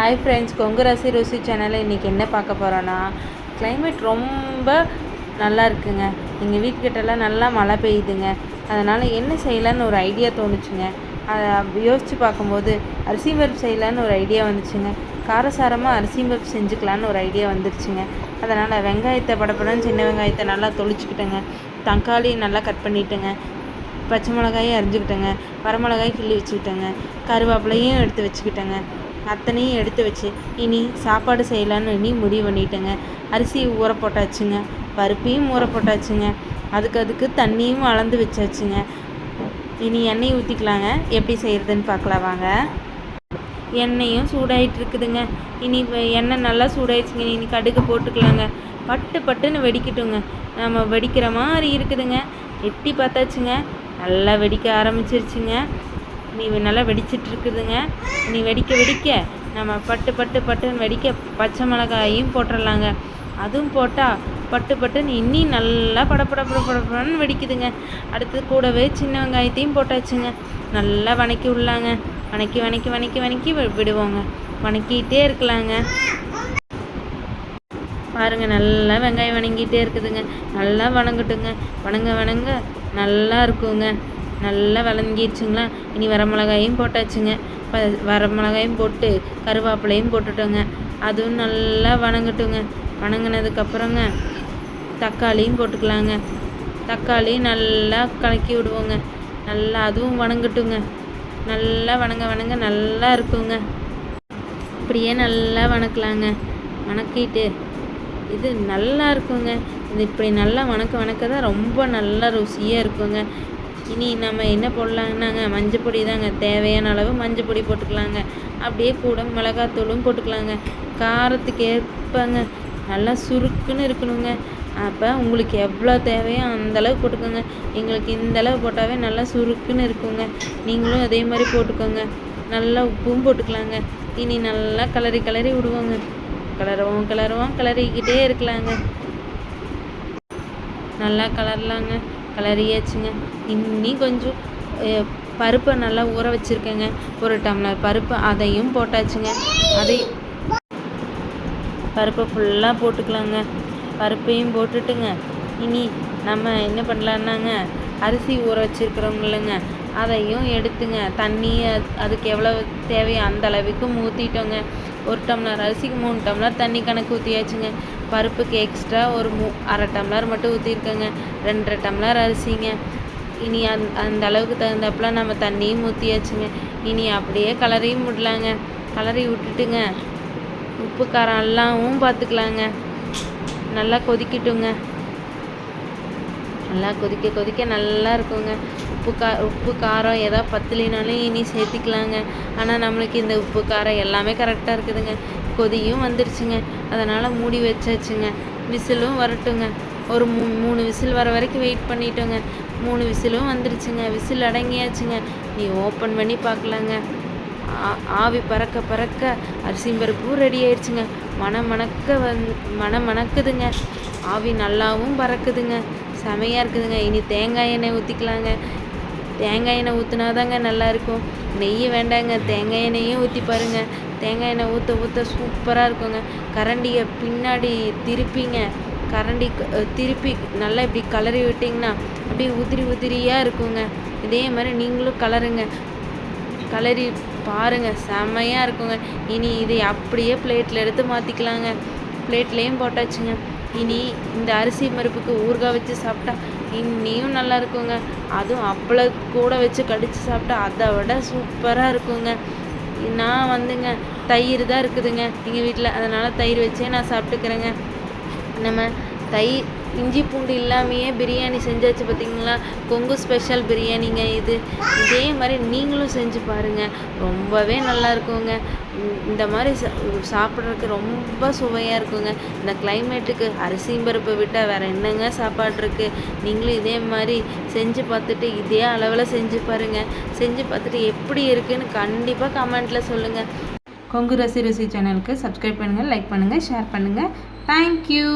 Hi friends Kongu ரசி ருசி சேனலில் இன்றைக்கி என்ன பார்க்க போகிறோன்னா கிளைமேட் ரொம்ப நல்லா இருக்குங்க. எங்கள் வீட்டுக்கிட்டலாம் நல்லா மழை பெய்யுதுங்க. அதனால் என்ன செய்யலான்னு ஒரு ஐடியா தோணுச்சுங்க. அதை யோசித்து பார்க்கும்போது அரிசி பருப்பு செய்யலான்னு ஒரு ஐடியா வந்துச்சுங்க. காரசாரமாக அரிசி பருப்பு செஞ்சுக்கலான்னு ஒரு ஐடியா வந்துருச்சுங்க. அதனால் வெங்காயத்தை படப்படன்னு சின்ன வெங்காயத்தை நல்லா தொளிச்சுக்கிட்டேங்க. தக்காளி நல்லா கட் பண்ணிட்டேங்க. பச்சை மிளகாயும் அரிஞ்சுக்கிட்டேங்க. வரமிளகாய் கிள்ளி வச்சுக்கிட்டேங்க. கருவேப்பிலையும் எடுத்து வச்சுக்கிட்டேங்க. அத்தனையும் எடுத்து வச்சு இனி சாப்பாடு செய்யலான்னு இனி முடிவு பண்ணிட்டேங்க. அரிசி ஊற போட்டாச்சுங்க பருப்பையும் ஊற போட்டாச்சுங்க அதுக்கு அதுக்கு தண்ணியும் அளந்து வச்சாச்சுங்க. இனி எண்ணெய் ஊற்றிக்கலாங்க எப்படி செய்கிறதுன்னு பார்க்கலாம் வாங்க. எண்ணெயும் சூடாயிட்டு இருக்குதுங்க. இனி எண்ணெய் நல்லா சூடாயிடுச்சுங்க இனி கடுகு போட்டுக்கலாங்க. பட்டு பட்டுன்னு வெடிக்கட்டுங்க. நம்ம வெடிக்கிற மாதிரி இருக்குதுங்க. எட்டி பார்த்தாச்சுங்க நல்லா வெடிக்க ஆரம்பிச்சிருச்சுங்க. நீ நல்லா வெடிச்சிட்டு இருக்குதுங்க நீ வெடிக்க வெடிக்க நம்ம பட்டு பட்டு பட்டுன்னு வெடிக்க பச்சை மிளகாயும் போட்டுடலாங்க அதுவும் போட்டால் பட்டு பட்டுன்னு இன்னும் நல்லா படப்பட படப்படப்படன்னு வெடிக்குதுங்க. அடுத்து கூடவே சின்ன வெங்காயத்தையும் போட்டாச்சுங்க. நல்லா வணக்கி விடலாங்க. வணக்கி வணக்கி வணக்கி வணக்கி விடுவோங்க. வணக்கிட்டே இருக்கலாங்க. பாருங்க நல்லா வெங்காயம் வணங்கிட்டே இருக்குதுங்க. நல்லா வணங்கட்டுங்க. வணங்க வணங்க நல்லா இருக்குங்க. நல்லா விளங்கிடுச்சுங்களா இனி வரமிளகாயும் போட்டாச்சுங்க. ப வரமிளகாயும் போட்டு கருவேப்பிலையும் போட்டுட்டோங்க. அதுவும் நல்லா வணங்கட்டுங்க. வணங்கினதுக்கப்புறங்க தக்காளியும் போட்டுக்கலாங்க. தக்காளி நல்லா கலக்கி விடுவோங்க. நல்லா அதுவும் வணங்கட்டுங்க. நல்லா வணங்க வணங்க நல்லா இருக்குங்க. இப்படியே நல்லா வணக்கலாங்க. வணக்கிட்டு இது நல்லா இருக்குங்க. இது இப்படி நல்லா வணக்க வணக்க தான் ரொம்ப நல்லா ருசியாக இருக்குங்க. இனி நம்ம என்ன போடலாங்கன்னாங்க மஞ்சள் பொடி தாங்க. தேவையான அளவு மஞ்சள் பொடி போட்டுக்கலாங்க. அப்படியே கூட மிளகாத்தூளும் போட்டுக்கலாங்க. காரத்துக்கு ஏற்பங்க. நல்லா சுருக்குன்னு இருக்கணுங்க. அப்போ உங்களுக்கு எவ்வளோ தேவையோ அந்த அளவு போட்டுக்கோங்க. எங்களுக்கு இந்தளவு போட்டாவே நல்லா சுருக்குன்னு இருக்குங்க. நீங்களும் அதே மாதிரி போட்டுக்கோங்க. நல்லா உப்பும் போட்டுக்கலாங்க. இனி நல்லா கலரி கலரி விடுவோங்க. கலருவோம் கலருவோம் கிளறிக்கிட்டே இருக்கலாங்க. நல்லா கலரலாங்க கலரியாச்சுங்க இன்னி கொஞ்சம் பருப்பை நல்லா ஊற வச்சுருக்கேங்க. ஒரு டம்ளர் பருப்பு அதையும் போட்டாச்சுங்க. அதை பருப்பை ஃபுல்லாக போட்டுக்கலாங்க. பருப்பையும் போட்டுட்டுங்க. இனி நம்ம என்ன பண்ணலான்னாங்க அரிசி ஊற வச்சுருக்குறோங்களங்க அதையும் எடுத்துங்க. தண்ணி அதுக்கு எவ்வளோ தேவையோ அந்த அளவுக்கு ஊற்றிட்டோங்க ஒரு டம்ளர் அரிசிக்கு மூணு டம்ளர் தண்ணி கணக்கு ஊற்றியாச்சுங்க பருப்புக்கு எக்ஸ்ட்ரா ஒரு மூ அரை டம்ளர் மட்டும் ஊற்றிருக்கேங்க ரெண்டரை டம்ளர் அரிசிங்க. இனி அந் அந்த அளவுக்கு தகுந்தாப்புல நம்ம தண்ணியும் ஊற்றியாச்சுங்க இனி அப்படியே கலரையும் விடலாங்க. கலரி விட்டுட்டுங்க. உப்பு காரம் எல்லாமும் பார்த்துக்கலாங்க நல்லா கொதிக்கட்டுங்க. நல்லா கொதிக்க கொதிக்க நல்லா இருக்குங்க. உப்பு கா உப்பு காரம் எதாவது பத்தலினாலும் இனி சேர்த்திக்கலாங்க. ஆனால் நம்மளுக்கு இந்த உப்பு காரம் எல்லாமே கரெக்டாக இருக்குதுங்க. கொதியும் வந்துருச்சுங்க. அதனால் மூடி வச்சாச்சுங்க. விசிலும் வரட்டுங்க. ஒரு மூ மூணு விசில் வர வரைக்கும் வெயிட் பண்ணிட்டோங்க. மூணு விசிலும் வந்துருச்சுங்க. விசில் அடங்கியாச்சுங்க. நீ ஓப்பன் பண்ணி பார்க்கலாங்க. ஆ- ஆவி பறக்க பறக்க அரிசி பருப்பும் ரெடி ஆயிடுச்சுங்க மண மணக்க வந் மண மணக்குதுங்க. ஆவி நல்லாவும் பறக்குதுங்க. செமையாக இருக்குதுங்க. இனி தேங்காய் எண்ணெய் ஊற்றிக்கலாங்க தேங்காய் எண்ணெய் ஊற்றினாதாங்க நல்லா இருக்கும் நெய் வேண்டாங்க தேங்காய் எண்ணெயும் ஊற்றி பாருங்க. தேங்காய் எண்ணெய் ஊற்ற ஊற்ற சூப்பராக இருக்குங்க. கரண்டியை பின்னாடி திருப்பிங்க. கரண்டி திருப்பி நல்லா இப்படி கலரி விட்டிங்கன்னா அப்படியே உதிரி உதிரியாக இருக்குங்க. இதே மாதிரி நீங்களும் கலருங்க. கலரி பாருங்கள் செம்மையாக இருக்குங்க. இனி இதை அப்படியே பிளேட்டில் எடுத்து மாற்றிக்கலாங்க பிளேட்லேயும் போட்டாச்சுங்க. இனி இந்த அரிசி மருப்புக்கு ஊறுகாய் வச்சு சாப்பிட்டா இன்னியும் நல்லா இருக்குங்க. அதுவும் அப்பள கூட வச்சு கடித்து சாப்பிட்டா அதை விட சூப்பராக இருக்குங்க. நான் வந்துங்க தயிர் தான் இருக்குதுங்க. எங்கள் வீட்டில் அதனால் தயிர் வச்சே நான் சாப்பிட்டுக்கிறேங்க. நம்ம தயிர் இஞ்சி பூண்டு இல்லாமையே பிரியாணி செஞ்சாச்சு பார்த்தீங்களா? கொங்கு ஸ்பெஷல் பிரியாணிங்க இது. இதே மாதிரி நீங்களும் செஞ்சு பாருங்கள் ரொம்பவே நல்லா இருக்குங்க. இந்த மாதிரி சாப்பிட்றதுக்கு ரொம்ப சுவையாக இருக்குங்க. இந்த கிளைமேட்டுக்கு அரிசியும் பருப்பு விட்டால் வேறு என்னங்க சாப்பாடு இருக்குது நீங்களும் இதே மாதிரி செஞ்சு பார்த்துட்டு இதே அளவில் செஞ்சு பாருங்கள் செஞ்சு பார்த்துட்டு எப்படி இருக்குன்னு கண்டிப்பாக கமெண்ட்டில் சொல்லுங்கள் கொங்கு ரசி ருசி சேனலுக்கு சப்ஸ்கிரைப் பண்ணுங்கள் லைக் பண்ணுங்கள் ஷேர் பண்ணுங்கள் தேங்க்யூ